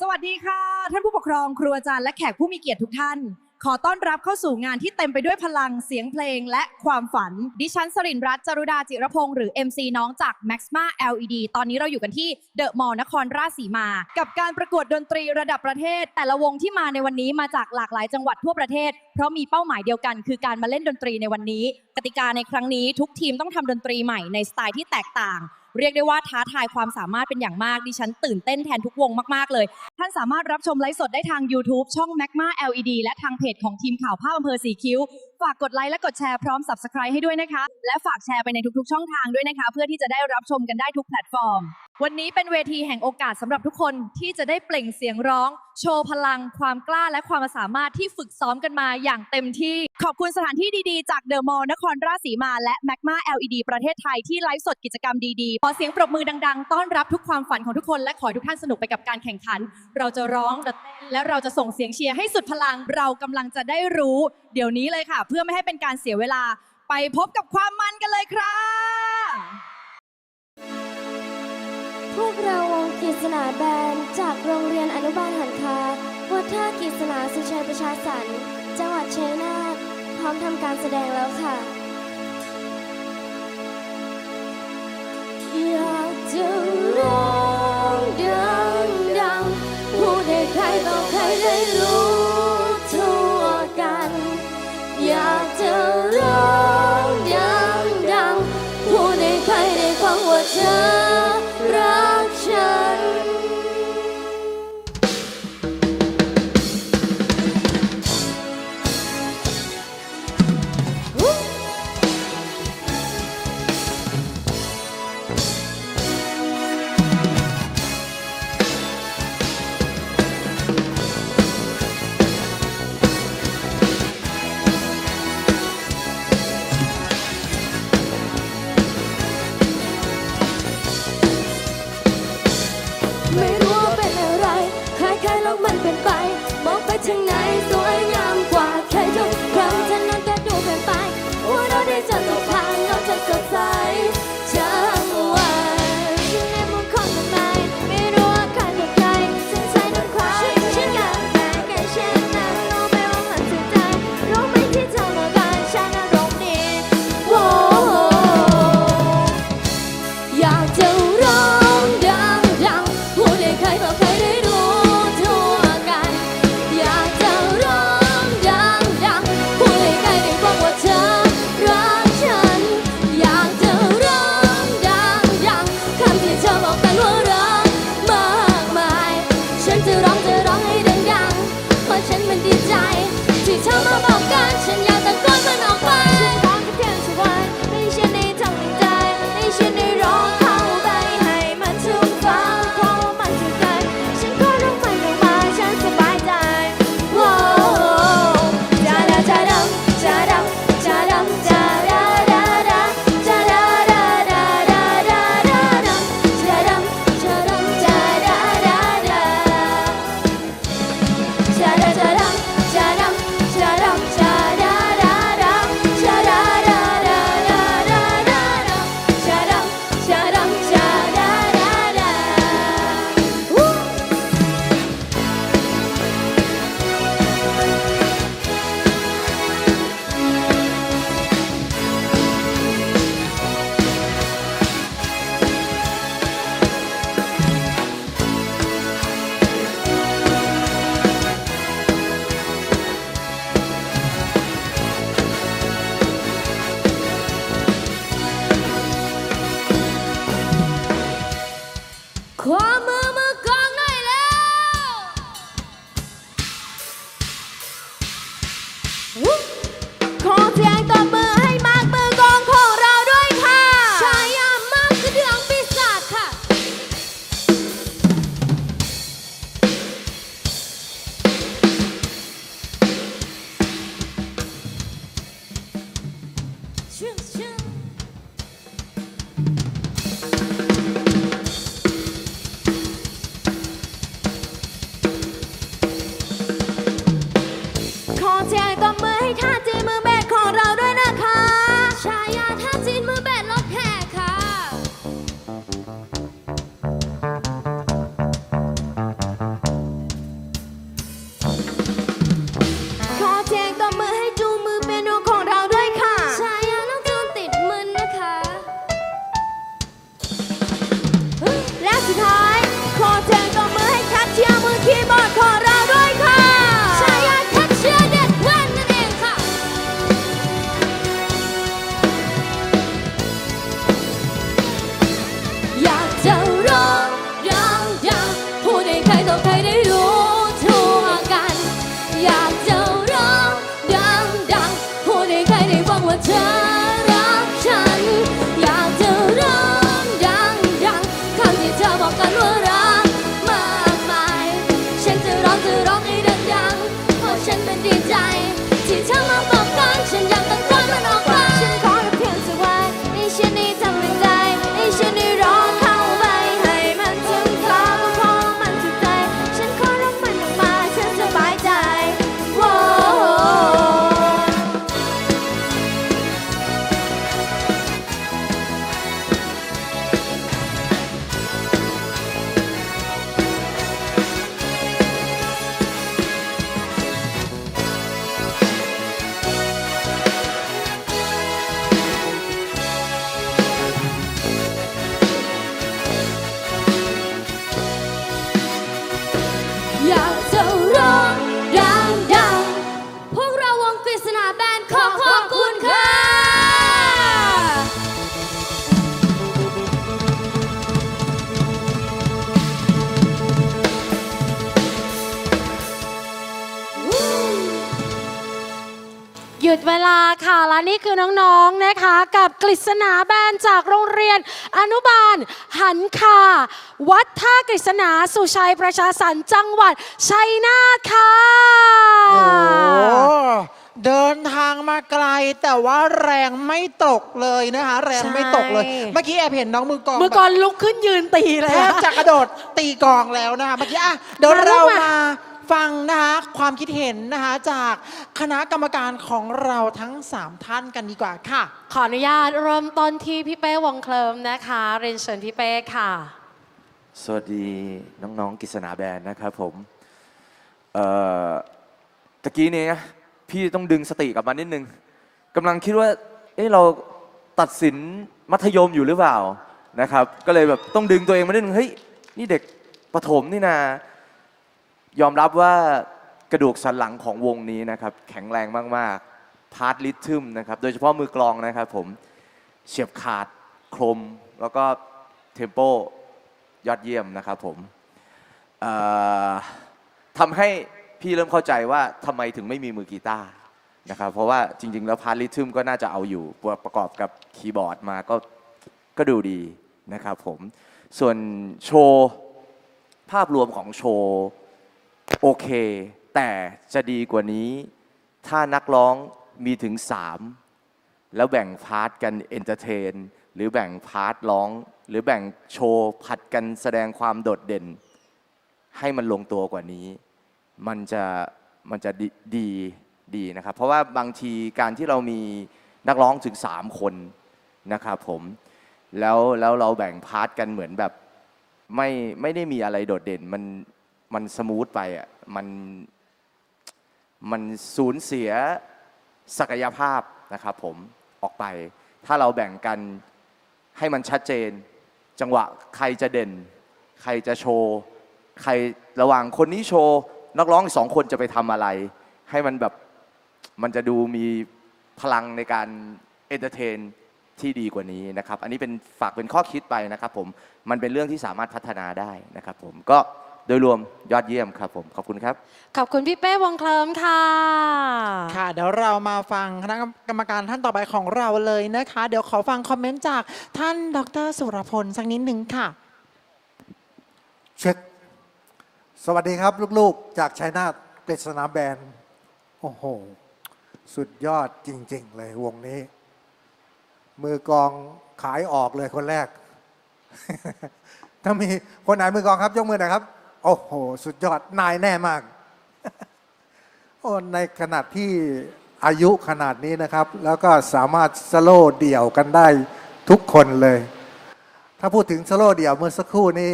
สวัสดีค่ะ ท่านผู้ปกครองครูอาจารย์และแขกผู้มีเกียรติทุกท่าน ขอต้อนรับเข้าสู่งานที่เต็มไปด้วยพลังเสียงเพลงและความฝัน ดิฉันสรินร์รัตน์จรุดาจิรพงศ์หรือ MC น้องจาก Maxma LED ตอนนี้เราอยู่กันที่เดอะมอลล์นครราชสีมา กับการประกวดดนตรีระดับประเทศ แต่ละวงที่มาในวันนี้มาจากหลากหลายจังหวัดทั่วประเทศ เพราะมีเป้าหมายเดียวกัน คือการมาเล่นดนตรีในวันนี้ กติกาในครั้งนี้ทุกทีมต้องทำดนตรีใหม่ในสไตล์ที่แตกต่าง เรียกได้ว่าท้าทายความสามารถเป็นอย่างมาก ดิฉันตื่นเต้นแทนทุกวงมากๆเลย ท่านสามารถรับชมไลฟ์สดได้ทาง YouTube ช่อง Magma LED และทางเพจของทีมข่าวภาพอำเภอสีคิ้วฝากกดไลค์และกดแชร์พร้อม Subscribe ให้ด้วยนะคะ และฝากแชร์ไปในทุกๆ ช่องทางด้วยนะคะ เพื่อที่จะได้รับชมกันได้ทุกแพลตฟอร์ม วันนี้เป็นเวทีแห่งโอกาสสำหรับทุกคนที่จะได้เปล่งเสียงร้อง โชว์พลัง ความกล้าและความสามารถที่ฝึกซ้อมกันมาอย่างเต็มที่ ขอบคุณสถานที่ดีๆ จากเดอะมอลล์นครราชสีมา และ Magma LED ประเทศไทยที่ไลฟ์สดกิจกรรมดีๆขอเสียงปรบมือดัง ๆ ต้อนรับทุกความฝันของทุกคนและขอให้ทุกท่านสนุกไปกับการแข่งขัน เราจะร้องและเต้นและเราจะส่งเสียงเชียร์ให้สุดพลังเรากำลังจะได้รู้ เดี๋ยวนี้เลยค่ะเพื่อไม่ให้เป็นการเสียเวลาไปพบกับความมันกันเลยครับพวกเราวงกิษณาแบนด์จากโรงเรียนอนุบาลหันคาวัดท่ากิษณาสุชัยประชาสรรค์จังหวัดชัยนาทพร้อมทำการแสดงแล้วค่ะอยากจะร้ มองไปทางไหนสวยงาม เวลาค่ะ และนี่คือน้องๆนะคะ กับกฤษณาแบนจากโรงเรียน อนุบาล หันคาวัดท่ากฤษณาสุชัยประชาสรรค์จังหวัดชัยนาทค่ะ โอ้เดินทางมาไกลแต่ว่าแรงไม่ตกเลยนะคะ แรงไม่ตกเลย ใช่ เมื่อกี้แอบเห็นน้องมือกลองมือก่อนลุกขึ้นยืนตีเลแทยบจะกระโดดตีกลองแล้วนะคะเมื่อกี้อะเดี๋ยวมาลูกเรามา มา ฟังนะคะความคิดเห็นนะคะจากคณะกรรมการของเราทั้ง 3 ท่านกันดีกว่าค่ะ ขออนุญาตเริ่มต้นที่พี่เป้วงเคลิมนะคะ เรียนเชิญพี่เป้ค่ะ สวัสดีน้องๆกิษณาแบรนด์นะครับผมเอ่อตะกี้นี้พี่ต้องดึงสติกลับมานิดนึงกำลังคิดว่าเอ๊ะเราตัดสินมัธยมอยู่หรือเปล่านะครับ ก็เลยแบบต้องดึงตัวเองมานิดนึงเฮ้ยนี่เด็กประถมนี่นา ยอมรับว่ากระดูกสันหลังของวงนี้นะครับ แข็งแรงมาก ๆ พาร์ทลิทึมนะครับ โดยเฉพาะมือกลองนะครับผมเฉียบขาดคมแล้วก็เทมโปยอดเยี่ยมนะครับผมทำให้พี่เริ่มเข้าใจว่าทำไมถึงไม่มีมือกีตาร์นะครับเพราะว่าจริง ๆ แล้วพาร์ทลิทึมก็น่าจะเอาอยู่ประกอบกับคีย์บอร์ดมาก็ก็ดูดีนะครับผมส่วนโชว์ภาพรวมของโชว์ โอเค แต่จะดีกว่านี้ ถ้านักร้องมีถึง3แล้วแบ่งพาร์ทกันเอนเตอร์เทนหรือแบ่งพาร์ทร้อง หรือแบ่งโชว์ผัดกันแสดงความโดดเด่น ให้มันลงตัวกว่านี้ มันจะมันจะดีดีดีนะครับ เพราะว่าบางทีการที่เรามีนักร้องถึง 3 คนนะครับผมแล้วแล้วเราแบ่งพาร์ทกันเหมือนแบบไม่ไม่ได้มีอะไรโดดเด่นมัน มันสมูทไปอะมันมันสูญเสียศักยภาพนะครับผมออกไป ถ้าเราแบ่งกันให้มันชัดเจน จังหวะใครจะเด่น ใครจะโชว์ ใครระหว่างคนนี้โชว์นักร้องสองคนจะไปทำอะไร ให้มันแบบมันจะดูมีพลังในการเอนเตอร์เทนที่ดีกว่านี้นะครับ อันนี้เป็นฝากเป็นข้อคิดไปนะครับผม มันเป็นเรื่องที่สามารถพัฒนาได้นะครับผมก็ โดยรวมยอดเยี่ยมครับผมขอบคุณครับ ขอบคุณพี่เป้วงเคลิมค่ะ ค่ะ เดี๋ยวเรามาฟังคณะกรรมการท่านต่อไปของเราเลยนะคะ เดี๋ยวขอฟังคอมเมนต์จากท่านดรสุรพลสักนิดหนึ่งค่ะ เช็ค สวัสดีครับลูกๆ จากชัยนาทกฤษณาแบนด์โอ้โห สุดยอดจริง ๆ เลยวงนี้ มือกลองขายออกเลยคนแรก ถ้ามีคนไหนมือกลองครับ ยกมือหน่อยครับ โอ้โห สุดยอดนายแน่มาก โอ้ในขนาดที่อายุขนาดนี้นะครับ แล้วก็สามารถสโลเดี่ยวกันได้ทุกคนเลย ถ้าพูดถึงสโลเดี่ยวเมื่อสักครู่นี้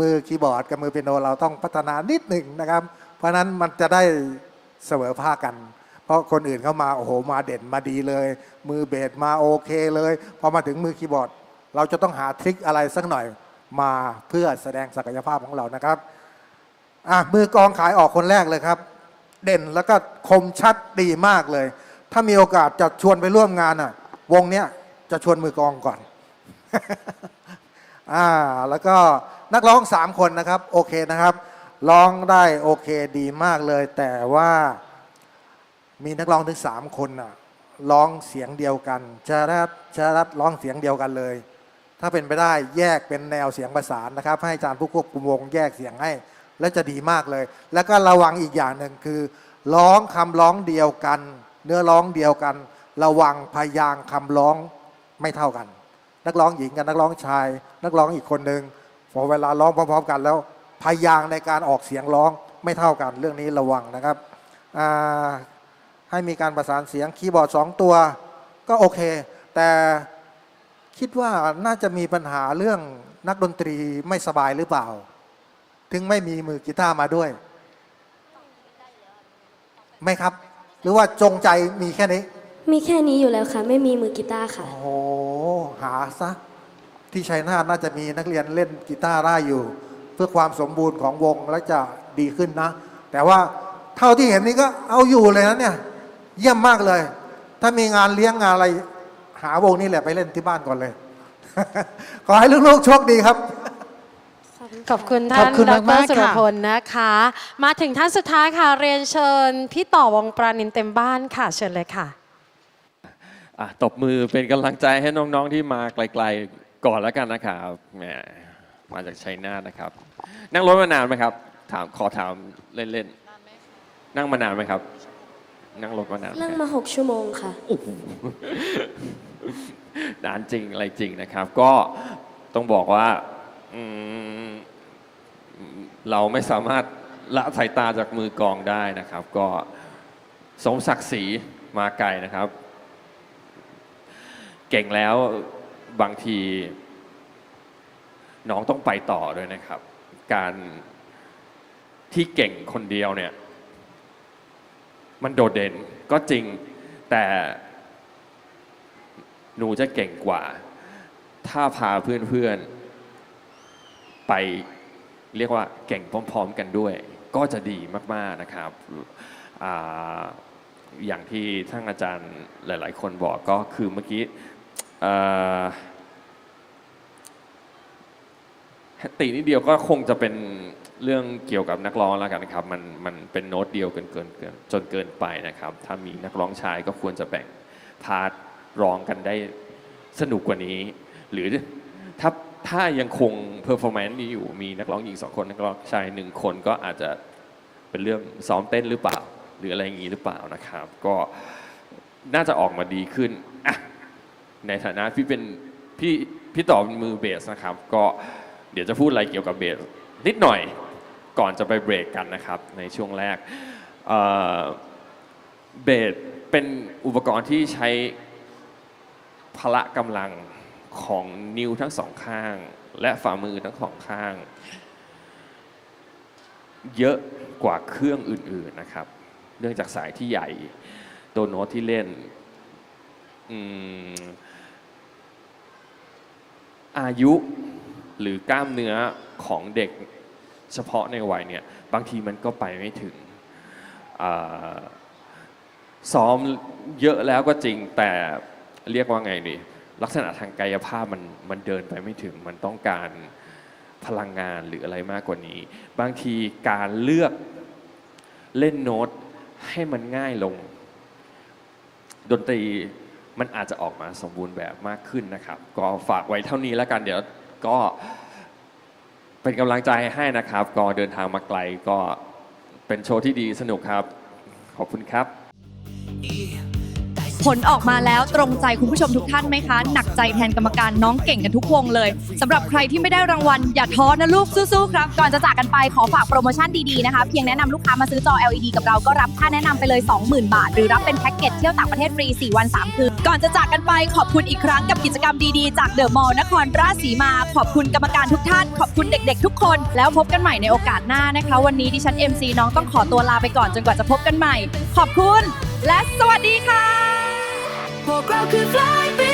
มือคีย์บอร์ดกับมือเปียโนเราต้องพัฒนานิดหนึ่งนะครับ เพราะฉะนั้นมันจะได้เสมอภาคกัน เพราะคนอื่นเข้ามาโอ้โหมาเด่นมาดีเลย มือเบสมาโอเคเลยพอมาถึงมือคีย์บอร์ด เราจะต้องหาทริคอะไรสักหน่อย มาเพื่อแสดงศักยภาพของเรานะครับอะมือกองขายออกคนแรกเลยครับ เด่นแล้วก็คมชัดดีมากเลย ถ้ามีโอกาสจะชวนไปร่วมงานอะ วงเนี้ยจะชวนมือกองก่อนอ่าแล้วก็นักร้องสามคนนะครับ โอเคนะครับ ร้องได้โอเคดีมากเลย แต่ว่ามีนักร้องถึงสามคนน่ะร้องเสียงเดียวกันชารัตชารัตร้องเสียงเดียวกันเลย ถ้าเป็นไปได้แยกเป็นแนวเสียงประสานนะครับ ให้อาจารย์ผู้ควบคุมวงแยกเสียงให้ และจะดีมากเลย แล้วก็ระวังอีกอย่างหนึ่งคือ ร้องคำร้องเดียวกัน เนื้อร้องเดียวกัน ระวังพยางค์คำร้องไม่เท่ากัน นักร้องหญิงกับนักร้องชาย นักร้องอีกคนหนึ่งพอเวลาร้องพร้อมๆกันแล้วพยางในการออกเสียงร้องไม่เท่ากัน เรื่องนี้ระวังนะครับให้มีการประสานเสียงคีย์บอร์ดสองตัวก็โอเค แต่ คิดว่าน่าจะมีปัญหาเรื่องนักดนตรีไม่สบายหรือเปล่า ถึงไม่มีมือกีตาร์มาด้วย ไม่ครับ หรือว่าจงใจมีแค่นี้ มีแค่นี้อยู่แล้วค่ะ ไม่มีมือกีตาร์ค่ะ โอ้โหหาซะ ที่ชัยนาทน่าจะมีนักเรียนเล่นกีตาร์ได้อยู่ เพื่อความสมบูรณ์ของวงและจะดีขึ้นนะ แต่ว่าเท่าที่เห็นนี่ก็เอาอยู่เลยนะเนี่ย เยี่ยมมากเลย ถ้ามีงานเลี้ยงงานอะไร หาวงนี่แหละไปเล่นที่บ้านก่อนเลย ขอให้ลูกๆโชคดีครับขอบคุณขท่าอนบคุณดมารกๆสุรค่ะพลนะคะ มาถึงท่านสุดท้ายค่ะ เรียนเชิญ พี่ต่อวงปรานินเต็มบ้านค่ะ เชิญเลยค่ะอะตบมือเป็นกำลังใจให้น้องๆที่มาไกลๆก่อนแล้วกันนะครับแหมมาจากชัยนาทนะครับ นั่งรถมานานไหมครับ ถามขอถามเล่นๆนั่งมานานไหมครับ นั่งรถมานานไหมนั่งมาหกชั่วโมงค่ะโอ้โห นานจริงอะไรจริงนะครับ ก็ต้องบอกว่าเราไม่สามารถละสายตาจากมือกองได้นะครับ ก็สมศักดิ์ศรีมาไกลนะครับ เก่งแล้วบางที น้องต้องไปต่อด้วยนะครับ การที่เก่งคนเดียวเนี่ย มันโดดเด่นก็จริงแต่ หนูจะเก่งกว่า ถ้าพาเพื่อนๆ ไปเรียกว่าเก่งพร้อมๆกันด้วย ก็จะดีมากๆนะครับออย่างที่ท่านอาจารย์หลาย ๆ คนบอกก็คือเมื่อกี้ตินิดเดียวก็คงจะเป็นเรื่องเกี่ยวกับนักร้องแล้วกันนะครับ มันมันเป็นโน้ตเดียวเกินเกินเกินจนเกินไปนะครับ ถ้ามีนักร้องชายก็ควรจะแบ่งพาร์ท ร้องกันได้สนุกกว่านี้ หรือถ้าถ้ายังคงเพอร์ฟอร์แมนซ์นี้อยู่มีนักร้องหญิงสองคนนักร้องชายหนึ่งคนก็อาจจะเป็นเรื่องซ้อมเต้นหรือเปล่า หรืออะไรอย่างนี้หรือเปล่านะครับ ก็น่าจะออกมาดีขึ้นอะในฐานะพี่เป็นพี่พี่ต่อเป็นมือเบสนะครับ ก็เดี๋ยวจะพูดอะไรเกี่ยวกับเบสนิดหน่อยก่อนจะไปเบรกกันนะครับ ในช่วงแรกเอ่อเบสเป็นอุปกรณ์ที่ใช้ พละกำลังของนิ้วทั้งสองข้าง และฝ่ามือทั้งสองข้าง เยอะกว่าเครื่องอื่นๆนะครับ เนื่องจากสายที่ใหญ่ตัวโน้ตที่เล่นอายุหรือกล้ามเนื้อของเด็กเฉพาะในวัยเนี่ยบางทีมันก็ไปไม่ถึงซ้อมเยอะแล้วก็จริงแต่ เรียกว่าไงดีลักษณะทางกายภาพมันมันเดินไปไม่ถึงมันต้องการพลังงานหรืออะไรมากกว่านี้ บางทีการเลือกเล่นโน้ตให้มันง่ายลง ดนตรีมันอาจจะออกมาสมบูรณ์แบบมากขึ้นนะครับ ก็ฝากไว้เท่านี้แล้วกันเดี๋ยวก็เป็นกำลังใจให้นะครับ ก็เดินทางมาไกลก็เป็นโชว์ที่ดีสนุกครับ ขอบคุณครับ ผลออกมาแล้วตรงใจคุณผู้ชมทุกท่านไหมคะ หนักใจแทนกรรมการน้องเก่งกันทุกวงเลยสำหรับใครที่ไม่ได้รางวัล อย่าท้อนะลูกสู้ๆครับก่อนจะจากกันไปขอฝากโปรโมชั่นดีๆนะคะ เพียงแนะนำลูกค้ามาซื้อจอ LED กับเราก็รับค่าแนะนำไปเลย 20,000 บาท หรือรับเป็นแพ็กเกจเที่ยวต่างประเทศฟรี 4 วัน 3 คืน ก่อนจะจากกันไปขอบคุณอีกครั้งกับกิจกรรมดีๆ จากเดอะมอลล์นครราชสีมา ขอบคุณกรรมการทุกท่าน ขอบคุณเด็กๆ ทุกคน แล้วพบกันใหม่ในโอกาสหน้านะคะ วันนี้ดิฉัน MC น้องต้องขอตัวลาไปก่อนจนกว่าจะพบกันใหม่ ขอบคุณ และสวัสดีค่ะ พวกเราคือ Fly